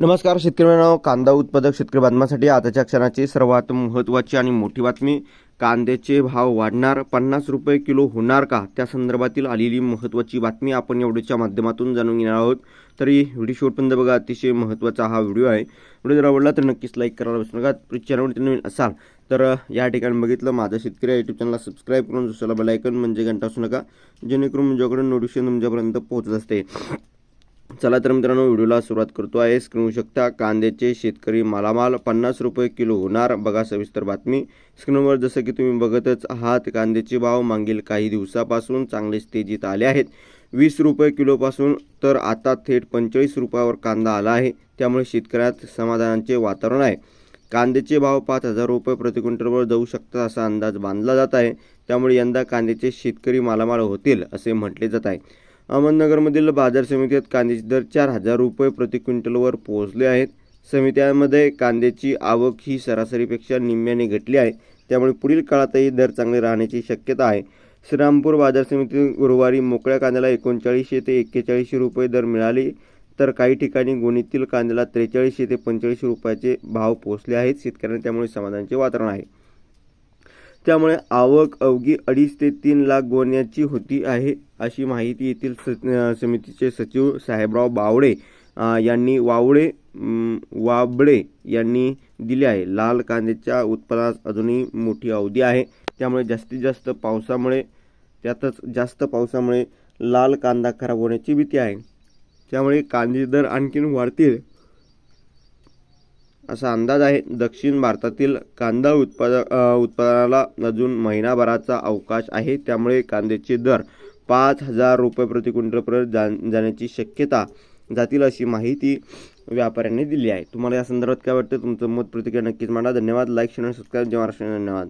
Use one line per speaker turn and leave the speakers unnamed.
नमस्कार शेतकरी मित्रांनो. कांदा उत्पादक शेतकरी बांधवांसाठी आताच्या क्षणाची सर्वात महत्त्वाची आणि मोठी बातमी कांद्याचे भाव वाढणार पन्नास रुपये किलो होणार का? त्या संदर्भातील आलेली महत्त्वाची बातमी आपण या व्हिडिओच्या माध्यमातून जाणून घेणार आहोत. तरी व्हिडिओ शेवटपर्यंत बघा. अतिशय महत्त्वाचा हा व्हिडिओ आहे. व्हिडिओ जर आवडला तर नक्कीच लाईक करायला विसरू नका. चॅनलवरती नवीन असाल तर या ठिकाणी बघितलं माझा शेतकरी यूट्यूब चॅनलला सबस्क्राईब करून दुसऱ्याला बेलायकन म्हणजे घंटा असू नका. जेणेकरून माझ्याकडून नोटिफिकेशन तुमच्यापर्यंत पोहोचत असते. चला तर मित्रांनो व्हिडिओला सुरुवात करतो आहे. स्क्रीन शकता कांद्याचे शेतकरी मालामाल पन्नास रुपये किलो होणार. बघा सविस्तर बातमी. स्क्रीनवर जसं की तुम्ही बघतच आहात कांद्याचे भाव मागील काही दिवसापासून चांगलेच तेजीत आले आहेत. वीस रुपये किलोपासून तर आता थेट पंचेचाळीस रुपयावर कांदा आला आहे. त्यामुळे शेतकऱ्यात समाधानाचे वातावरण आहे. कांद्याचे भाव पाच हजार रुपये प्रति क्विंटलवर जाऊ शकतात असा अंदाज बांधला जात आहे. त्यामुळे यंदा कांद्याचे शेतकरी मालामाल होतील असे म्हटले जात आहे. अहमदनगरमधील बाजार समितीत कांद्याचे दर चार हजार रुपये प्रति क्विंटलवर पोहोचले आहेत. समित्यांमध्ये कांद्याची आवक ही सरासरीपेक्षा निम्म्याने घटली आहे. त्यामुळे पुढील काळातही दर चांगले राहण्याची शक्यता आहे. श्रीरामपूर बाजार समितीत गुरुवारी मोकळ्या कांद्याला एकोणचाळीसशे ते एक्केचाळीसशे रुपये दर मिळाले. तर काही ठिकाणी गोणीतील कांद्याला त्रेचाळीसशे ते पंचेचाळीसशे रुपयाचे भाव पोहोचले आहेत. शेतकऱ्यांना त्यामुळे समाधानाचे वातावरण आहे. त्यामुळे आवक अवघी अडीच ते तीन लाख गोण्याची होती आहे अशी माहिती येथील स समितीचे सचिव साहेबराव बावडे यांनी वावडे वाबळे वाबडे यांनी दिले आहे. लाल कांद्याच्या उत्पादनात अजूनही मोठी अवधी आहे. त्यामुळे जास्तीत जास्त पावसामुळे त्यातच जास्त पावसामुळे लाल कांदा खराब होण्याची भीती आहे. त्यामुळे कांदे दर आणखीन वाढतील. असा अंदाज आहे. दक्षिण भारतातील कांदा उत्पाद उत्पादनाला अजून महिनाभराचा अवकाश आहे. त्यामुळे कांद्याचे दर पाच हजार रुपये प्रति क्विंटलपर्यंत जा जाण्याची शक्यता जातील अशी माहिती व्यापाऱ्यांनी दिली आहे. तुम्हाला या संदर्भात काय वाटतं? तुमचं मत प्रतिक्रिया नक्कीच मांडा. धन्यवाद. लाईक शेअर सबस्क्राईब जय महाराष्ट्र. धन्यवाद.